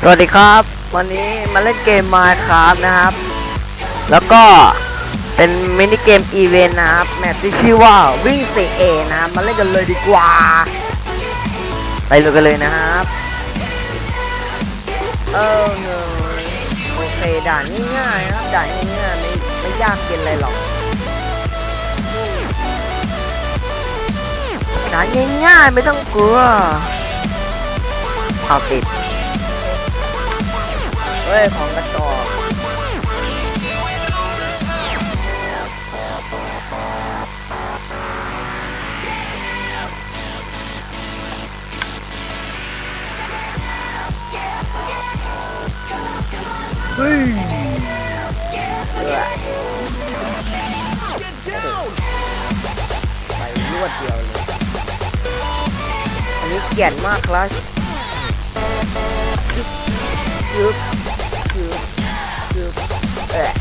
สวัสดีครับ วันนี้มาเล่นเกมมาครับนะครับ แล้วก็เป็นมินิเกมอีเวนต์นะครับ แมตที่ชื่อว่าวิ่งสีเอนะมาเล่นกันเลยดีกว่า ไปเลยกันเลยนะครับเออโอเคด่านง่ายนะครับด่านง่ายไม่ไม่ยากเกินเลยหรอก ด่านง่ายๆไม่ต้องกลัวเอาติดเฮ้ยของกระจอกเฮ้ยเออไปรวดเดียวเลย เกลียดมากครับยึบยึบยึบเอะ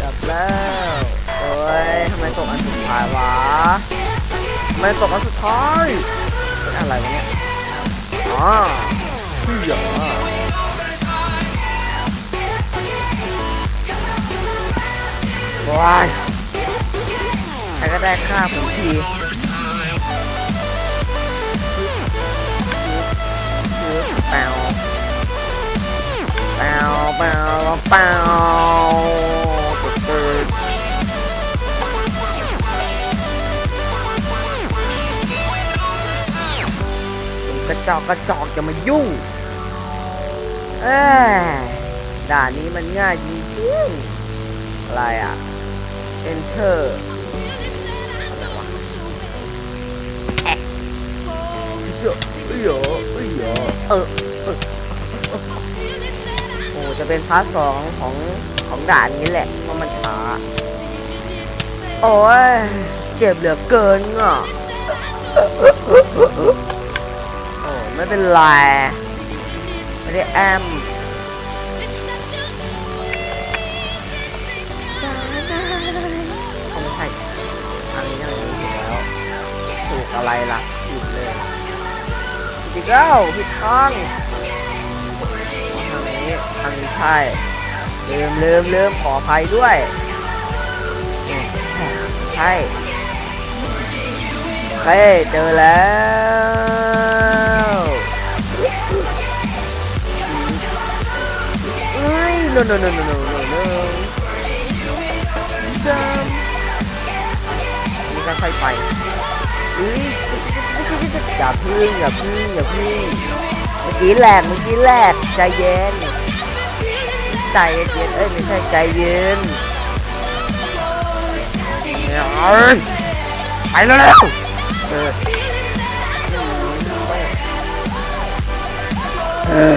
จับแล้วโอ้ยทำไมตกอันสุดท้ายวะทำไมตกอันสุดท้ายเป็นอะไรวะเนี่ยอ๋อพี่หยอว้ายใครก็ได้ฆ่าผมที ปล่าเปล่าเปล่าเปล่าตึ๊ดกระจอกกระจอกจะมายุ่ง เอ้ยด่านนี้มันง่ายจริงๆอะไรอะ enter อะไรวะแอะเจ้าเอ้ยเหรอเอ้ยอเออเออ โอ้จะเป็นพาร์ทสองของของด่านนี้แหละเพราะมันช้าโอ้ยเจ็บเหลือเกินอะโอ้ไม่เป็นไรไม่ได้แอมคงใช่ทางนี้ยังไม่ถูกแล้วถูกอะไรล่ะผิดเลยผิดแล้วผิดทางทาง นี้ทางนี้ใช่ลืมลืมลืมขออภัยด้วยใช่โอเคเจอแล้วเอ้ย no no no no no no no จำนี่ค่อยๆไปอุ้ยอย่าพึ่งอย่าพึ่งอย่าพึ่ง กี้แหลกเมื่อกี้แหลกใจเย็นใจเย็นเอ้ยไม่ใช่ใจเย็นเอ้ยไปแล้วเร็วเออเออ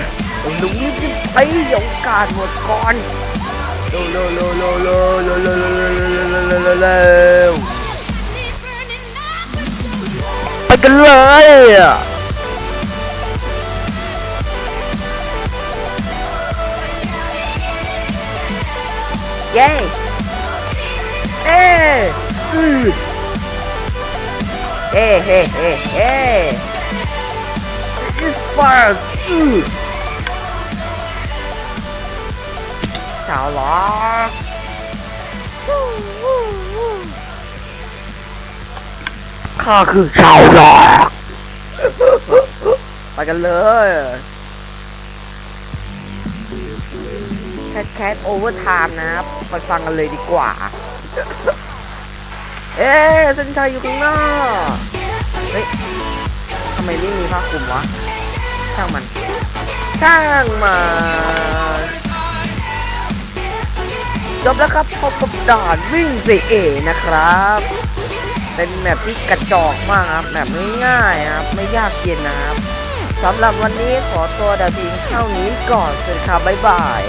ลุงนี่ไปโอกาสหมดก่อนเร็วเร็วเร็วเร็วเร็วเร็วเร็วเร็วเร็วเร็วเร็วเร็วเร็วเร็วไปกันเลย เย้เอ้อือเฮ้เฮ้เฮ้เฮ้ It's fire อือชาวล็อกข้าคือชาวล็อกไปกันเลย คทแคทโอเวอร์ไทม์นะครับไปฟังกันเลยดีกว่า เอ๊ะเส้นชัยอยู่ข้างหน้าเฮ้ยทำไมไม่มีผ้าคลุมวะช่างมันช่างมันจบแล้วครับพบกับด่านวิ่งเซเอนะครับ เป็นแมปที่กระจอกมากครับแมปง่ายๆครับ ไม่ยากเย็นนะครับสำหรับวันนี้ขอตัวดาพิงเท่านี้ก่อนสวัสดีครับบ๊ายบาย